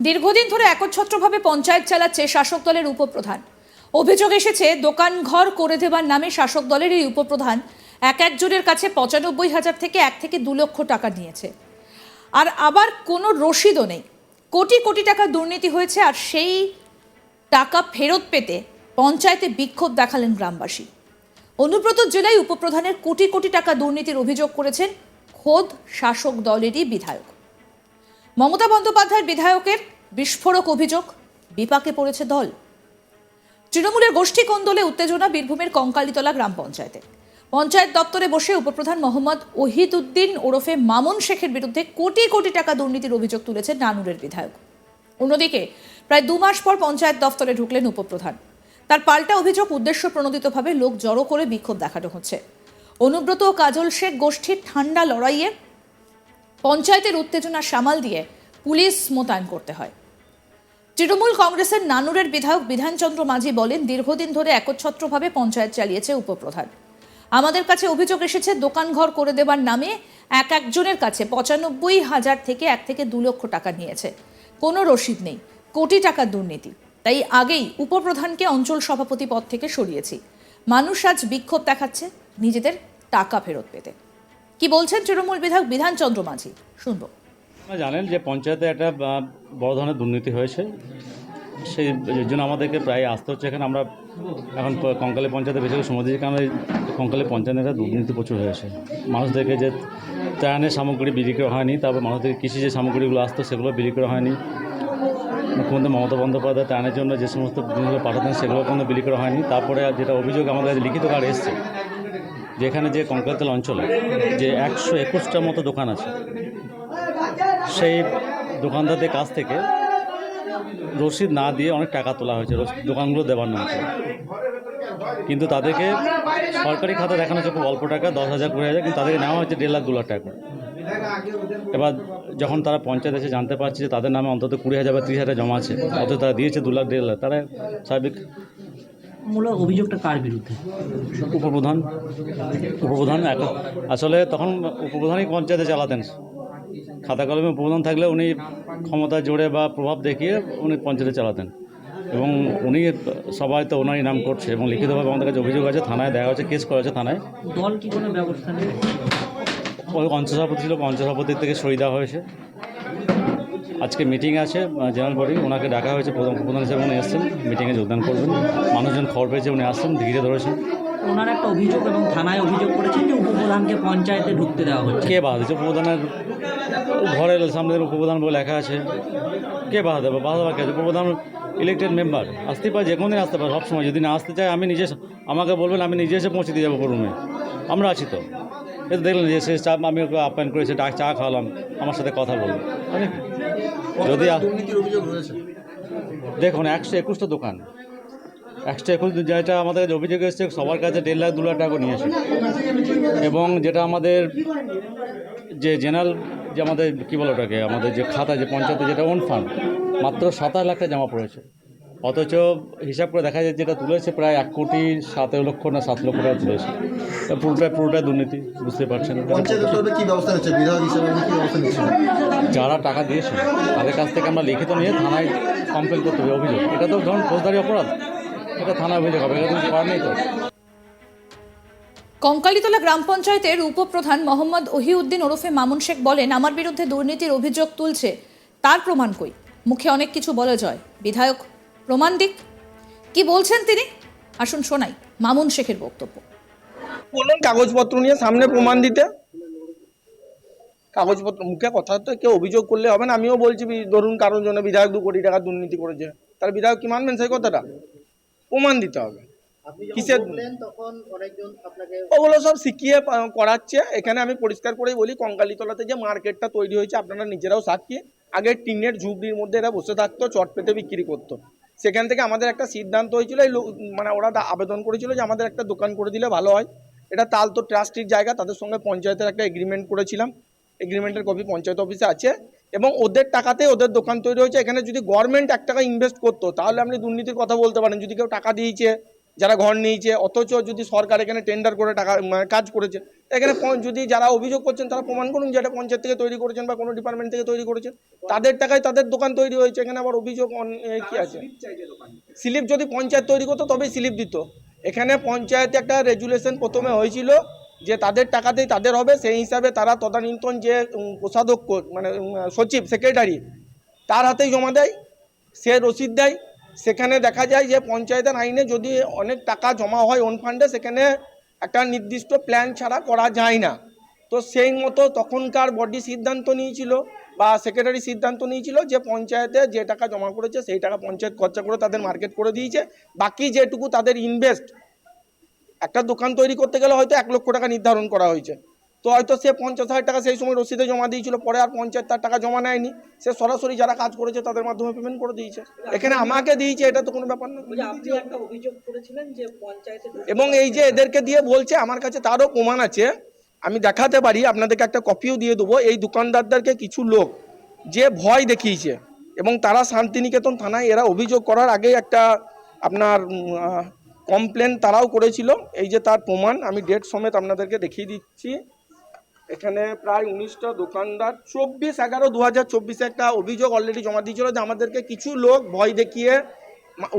দীর্ঘদিন ধরে একচ্ছত্রভাবে পঞ্চায়েত চালাচ্ছে শাসক দলের উপপ্রধান। অভিযোগ এসেছে, দোকান ঘর করে দেবার নামে শাসক দলের এই উপপ্রধান এক একজনের কাছে পঁচানব্বই হাজার থেকে এক থেকে দু লক্ষ টাকা নিয়েছে। আর আবার কোনো রসিদও নেই। কোটি কোটি টাকা দুর্নীতি হয়েছে আর সেই টাকা ফেরত পেতে পঞ্চায়েতে বিক্ষোভ দেখালেন গ্রামবাসী। অনুব্রত জেলায় উপপ্রধানের কোটি কোটি টাকা দুর্নীতির অভিযোগ করেছেন খোদ শাসক দলেরই বিধায়ক। মমতা বন্দ্যোপাধ্যায়ের বিধায়কের বিস্ফোরক অভিযোগ, বিপাকে পড়েছে দল। তৃণমূলের গোষ্ঠী কোন্দলে উত্তেজনা বীরভূমের কঙ্কালীতলা গ্রাম পঞ্চায়েতে। পঞ্চায়েত দপ্তরে বসে উপপ্রধান মোহাম্মদ ওহিদুদ্দিন ওরফে মামুন শেখের বিরুদ্ধে কোটি কোটি টাকা দুর্নীতির অভিযোগ তুলেছে নানুরের বিধায়ক। অন্যদিকে, প্রায় দু মাস পর পঞ্চায়েত দপ্তরে ঢুকলেন উপপ্রধান। তার পাল্টা অভিযোগ উদ্দেশ্য প্রণোদিতভাবে লোক জড়ো করে বিক্ষোভ দেখানো হচ্ছে। অনুব্রত কাজল শেখ গোষ্ঠীর ঠান্ডা লড়াইয়ে পঞ্চায়েতের উত্তেজনা সামাল দিয়ে পুলিশ মোতায়েন করতে হয়। তৃণমূল কংগ্রেসের নানুরের বিধায়ক বিধানচন্দ্র মাঝি বলেন, দীর্ঘদিন ধরে একচ্ছত্রভাবে পঞ্চায়েত চালিয়েছে উপপ্রধান। আমাদের কাছে অভিযোগ এসেছে, দোকানঘর করে দেবার নামে এক একজনের কাছে পঁচানব্বই হাজার থেকে এক থেকে দু লক্ষ টাকা নিয়েছে। কোনো রসিদ নেই, কোটি টাকার দুর্নীতি। তাই আগেই উপপ্রধানকে অঞ্চল সভাপতি পদ থেকে সরিয়েছি। মানুষ আজ বিক্ষোভ দেখাচ্ছে, নিজেদের টাকা ফেরত পেতে। কি বলছেন তৃণমূল বিধায়ক বিধানচন্দ্র মাঝি? শুনব। জানেন যে পঞ্চায়েতে একটা বড় ধরনের দুর্নীতি হয়েছে। সেই জন্য আমাদেরকে প্রায় আসতে হচ্ছে। এখানে আমরা এখন কঙ্কালী পঞ্চায়েতে বেশি সময় দিচ্ছি কারণ কঙ্কালী পঞ্চায়েতে একটা দুর্নীতি প্রচুর হয়েছে। মানুষদেরকে যে ত্রাণের সামগ্রী বিক্রি করা হয়নি, তারপর মানুষদেরকে কৃষি যে সামগ্রীগুলো আসতো, সেগুলো বিক্রি করা হয়নি। মুখ্যমন্ত্রী মমতা বন্দ্যোপাধ্যায় ত্রাণের জন্য যে সমস্ত জিনিসগুলো পাঠাতেন, সেগুলো কোনো বিক্রি করা হয়নি। তারপরে যেটা অভিযোগ আমাদের লিখিত কার্ড এসছে যেখানে যে কঙ্কালতলা অঞ্চলে যে একশো একুশটার মতো দোকান আছে, সেই দোকানদারদের কাছ থেকে রসিদ না দিয়ে অনেক টাকা তোলা হয়েছে দোকানগুলো দেওয়ার নাম। কিন্তু তাদেরকে সরকারি খাতা দেখানো হচ্ছে খুব অল্প টাকা, দশ হাজার, কুড়ি হাজার, কিন্তু তাদেরকে নেওয়া হচ্ছে দেড় লাখ, দু লাখ টাকা। এবার যখন তারা পঞ্চায়েত এসে জানতে পারছে যে তাদের নামে অন্তত কুড়ি হাজার বা ত্রিশ হাজার জমা আছে অথচ তারা দিয়েছে দু লাখ, দেড় লাখ, তারা স্বাভাবিক মূল অভিযোগটা কার বিরুদ্ধে? উপপ্রধান উপপ্রধান আসলে তখন উপপ্রধানই পঞ্চায়েতে চালাতেন। খাতা কলমে উপপ্রধান থাকলে উনি ক্ষমতা জোরে বা প্রভাব দেখিয়ে উনি পঞ্চায়েতে চালাতেন। এবং উনি সবাই তো ওনারই নাম করছে এবং লিখিতভাবে আমাদের কাছে অভিযোগ আছে থানায় দেওয়া হচ্ছে কেস করা হচ্ছে থানায়। দল কি কোনো ব্যবস্থা নেবে? ওই পঞ্চসভাপতি ছিল পঞ্চসভাপতির থেকে সই দেওয়া হয়েছে। আজকে মিটিং আছে জেনারেল বডি ওনাকে ডাকা হয়েছে প্রধান প্রধান হিসেবে উনি এসছেন মিটিংয়ে যোগদান করবেন। মানুষজন খবর পেয়েছে উনি আসছেন ঘিরে ধরেছেন। ওনার একটা অভিযোগ এবং থানায় অভিযোগ করেছেন যে উপপ্রধানকে পঞ্চায়েতে ঢুকতে দেওয়া হচ্ছে। কে বাধা দিচ্ছে উপপ্রধানের ঘরের সামনে উপপ্রধান বলে লেখা আছে। কে বাধা দেবে? বাধা কে আছে? উপপ্রধান ইলেক্টেড মেম্বার আসতে পারে যে কোনো দিন আসতে পারে সবসময়। যদি না আসতে চায় আমি নিজে আমাকে বলবেন আমি নিজে এসে পৌঁছে দিয়ে যাব রুমে আমরা আছি তো। তো দেখলেন যে সে চা আমি ওকে আপ্যায়ন করেছি ডাক চা খাওয়ালাম আমার সাথে কথা বলব যদি দেখুন একশো একুশটা দোকান। একশো একুশ যেটা আমাদের কাছে অভিযোগ এসছে সবার কাছে দেড় লাখ দু লাখ টাকা করে নিয়েছে এবং যেটা আমাদের যে জেনারেল যে আমাদের কী বলো ওটাকে আমাদের যে খাতা যে পঞ্চায়েতে যেটা ওন ফান্ড মাত্র সাতাশ লাখটা জমা পড়েছে। অথচ হিসাব করে দেখা যায় যেটা তুলেছে প্রায় এক কোটি সতেরো লক্ষ না সাত লক্ষ টাকা তুলেছে। তা পুরোটাই পুরোটাই দুর্নীতি বুঝতে পারছেন। পঞ্চায়েত কি ব্যবস্থা নিচ্ছে বিধায়ক হিসেবে কি ব্যবস্থা নিচ্ছেন যারা টাকা দিয়েছে তাদের কাছ থেকে আমরা লিখিত নিয়ে থানায় কমপ্লেন করতে হবে অভিযোগ। এটা তো ধরুন ফৌজদারি অপরাধ। এটা থানায় অভিযোগ হবে এটা তো কিছু করার নেই তো। কঙ্কালীতলা গ্রাম পঞ্চায়েতের উপপ্রধান মোহাম্মদ ওহিউদ্দিন ওরফে মামুন শেখ বলেন আমার বিরুদ্ধে দুর্নীতির অভিযোগ তুলছে তার প্রমাণ কই? মুখে অনেক কিছু বলে যায়। বিধায়ক প্রমাণ দিক। কি বলছেন তিনি? আসুন শোনাই মামুন শেখের বক্তব্য। বলুন কাগজপত্র নিয়ে সামনে প্রমাণ দিতে। কাগজপত্র মুখে কথা তো কেউ অভিযোগ করলে হবে না। আমিও বলছি ধরুন কারোর জন্য বিধায়ক দু কোটি টাকা দুর্নীতি করেছে তার বিধায়ক কি মানবেন সেই কথাটা? প্রমাণ দিতে হবে। কিসের ওগুলো সব শিখিয়ে করাচ্ছে। এখানে আমি পরিষ্কার করেই বলি কঙ্কালীতলাতে যে মার্কেটটা তৈরি হয়েছে আপনারা নিজেরাও সাক্ষী। আগে টিনের ঝুপড়ির মধ্যে এরা বসে থাকতো চট পেতে বিক্রি করতো। সেখান থেকে আমাদের একটা সিদ্ধান্ত হয়েছিল এই মানে ওরা আবেদন করেছিল যে আমাদের একটা দোকান করে দিলে ভালো হয়। এটা তাল তো ট্রাস্টির জায়গা তাদের সঙ্গে পঞ্চায়েতের একটা এগ্রিমেন্ট করেছিলাম। এগ্রিমেন্টের কপি পঞ্চায়েত অফিসে আছে এবং ওদের টাকাতে ওদের দোকান তৈরি হয়েছে। এখানে যদি গভর্নমেন্ট এক টাকা ইনভেস্ট করতো তাহলে আপনি দুর্নীতির কথা বলতে পারেন। যদি কেউ টাকা দিয়েছে যারা ঘর নিয়েছে অথচ যদি সরকার এখানে টেন্ডার করে টাকা মানে কাজ করেছে এখানে যদি যারা অভিযোগ করছেন তারা প্রমাণ করুন যে এটা পঞ্চায়েত থেকে তৈরি করেছেন বা কোনো ডিপার্টমেন্ট থেকে তৈরি করেছেন। তাদের টাকায় তাদের দোকান তৈরি হয়েছে। এখানে আবার অভিযোগ কি আছে? স্লিপ যদি পঞ্চায়েত তৈরি করতো তবেই স্লিপ দিত। এখানে পঞ্চায়েতে একটা রেজুলেশন প্রথমে হয়েছিল যে তাদের টাকাতেই তাদের হবে, সেই হিসাবে তারা তদানীন্তন যে কোষাধ্যক্ষ মানে সচিব, সেক্রেটারি, তার হাতেই জমা দেয়, সে রসিদ দেয়। সেখানে দেখা যায় যে, পঞ্চায়েতের আইনে যদি অনেক টাকা জমা হয় ওন ফান্ডে সেখানে একটা নির্দিষ্ট প্ল্যান ছাড়া করা যায় না। তো সেই মতো তখনকার বডি সিদ্ধান্ত নিয়েছিল বা সেক্রেটারি সিদ্ধান্ত নিয়েছিল যে, পঞ্চায়েতে যে টাকা জমা করেছে, সেই টাকা পঞ্চায়েত খরচা করে তাদের মার্কেট করে দিয়েছে। বাকি যেটুকু তাদের ইনভেস্ট একটা দোকান তৈরি করতে গেলে হয়তো এক লক্ষ টাকা নির্ধারণ করা হয়েছে। তো হয়তো সে পঞ্চাশ হাজার টাকা সেই সময় রসিদে জমা দিয়েছিল পরে আর পঞ্চায়েত তার টাকা জমা নেয়নি। সে সরাসরি যারা কাজ করেছে তাদের মাধ্যমে পেমেন্ট করে দিয়েছে। এখানে আমাকে দিয়েছে এটা তো কোনো ব্যাপার না। এবং এই যে এদেরকে দিয়ে বলছে আমার কাছে তারও প্রমাণ আছে। আমি দেখাতে পারি আপনাদেরকে একটা কপিও দিয়ে দেবো। এই দোকানদারদেরকে কিছু লোক যে ভয় দেখিয়েছে এবং তারা শান্তিনিকেতন থানায় এরা অভিযোগ করার আগে একটা আপনার কমপ্লেন তারাও করেছিল। এই যে তার প্রমাণ আমি ডেট সমেত আপনাদেরকে দেখিয়ে দিচ্ছি। এখানে প্রায় উনিশটা দোকানদার চব্বিশ এগারো দু হাজার চব্বিশে একটা অভিযোগ অলরেডি জমা দিয়েছিল যে আমাদেরকে কিছু লোক ভয় দেখিয়ে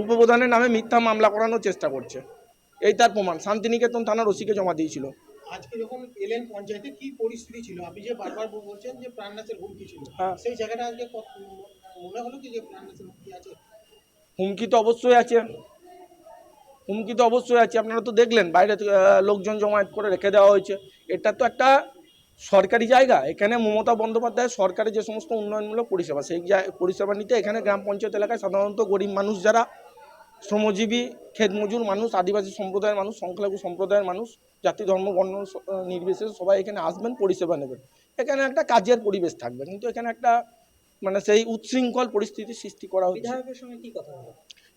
উপপ্রধানের নামে মিথ্যা মামলা করানোর চেষ্টা করছে। এই তার প্রমাণ শান্তিনিকেতন থানার ওসিকে জমা দিয়েছিল। আজকে যখন এলেন পঞ্চায়েতে কি পরিস্থিতি ছিল? আপনি যে বারবার বলছেন যে প্রাণনাশের হুমকি ছিল। হ্যাঁ। সেই জায়গাটা আজকে মনে হলো কি যে প্রাণনাশের হুমকি আছে? হুমকি তো অবশ্যই আছে। হুমকি তো অবশ্যই আছে। আপনারা তো দেখলেন, বাইরে লোকজন জমায়েত করে রেখে দেওয়া হয়েছে। এটা তো একটা সরকারি জায়গা। এখানে মমতা বন্দ্যোপাধ্যায় সরকারের যে সমস্ত উন্নয়নমূলক পরিষেবা, সেই পরিষেবা নিতে এখানে গ্রাম পঞ্চায়েত এলাকায় সাধারণত গরিব মানুষ যারা, শ্রমজীবী ক্ষেতমজুর মানুষ, আদিবাসী সম্প্রদায়ের মানুষ, সংখ্যালঘু সম্প্রদায়ের মানুষ, জাতি, ধর্ম, বর্ণ নির্বিশেষে সবাই এখানে আসবেন, পরিষেবা নেবেন। এখানে একটা কাজের পরিবেশ থাকবে। কিন্তু এখানে একটা মানে সেই উচ্ছৃঙ্খল পরিস্থিতির সৃষ্টি করা হচ্ছে।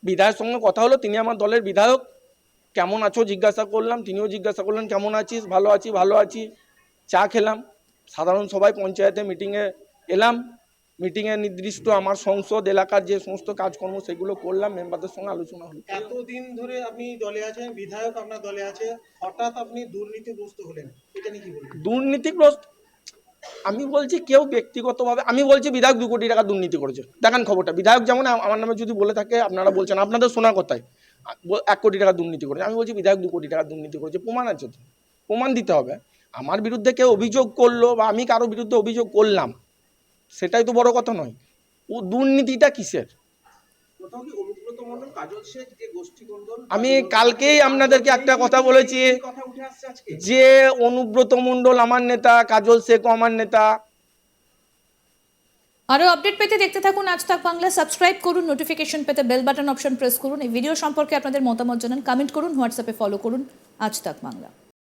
বিধায়কের সঙ্গে কথা হলো সঙ্গে কথা হলো তিনি আমার দলের বিধায়ক। কেমন আছো? জিজ্ঞাসা করলাম তিনিও জিজ্ঞাসা করলেন কেমন আছিস? ভালো আছি ভালো আছি। চা খেলাম। সাধারণ সবাই পঞ্চায়েতে মিটিংয়ে এলাম। মিটিংয়ে নির্দিষ্ট আমার সংসদ এলাকার যে সমস্ত কাজকর্ম সেগুলো করলাম। মেম্বারদের সঙ্গে আলোচনা হলো। এতদিন ধরে আপনি দলে আছেন বিধায়ক আপনার দলে আছে। হঠাৎ আপনি দুর্নীতিগ্রস্ত হলেন এটা নিয়ে কি বলবেন? দুর্নীতিগ্রস্ত আমি বলছি কেউ ব্যক্তিগতভাবে আমি বলছি বিধায়ক দু কোটি টাকা দুর্নীতি করেছে। দেখান খবরটা। বিধায়ক যেমন আমার নামে যদি বলে থাকে, আপনারা বলছেন, আপনাদের শোনা কথায় এক কোটি টাকা দুর্নীতি করেছে। আমি বলছি বিধায়ক দু কোটি টাকা দুর্নীতি করেছে। প্রমাণ আছে তো। প্রমাণ দিতে হবে। আমার বিরুদ্ধে কেউ অভিযোগ করল বা আমি কারও বিরুদ্ধে অভিযোগ করলাম, সেটাই তো বড় কথা নয়। ও দুর্নীতিটা কিসের? আমি কালকেই আপনাদেরকে একটা কথা বলেছি যে অনুব্রত মন্ডল আমার নেতা কাজল শেখ আমার নেতা। আরও আপডেট পেতে দেখতে থাকুন আজ থাক বাংলা। সাবস্ক্রাইব করুন নোটিফিকেশন পেতে বেল বাটন অপশন প্রেস করুন। এই ভিডিও সম্পর্কে আপনাদের মতামত জানান কমেন্ট করুন হোয়াটসঅ্যাপে ফলো করুন আজ থাক বাংলা।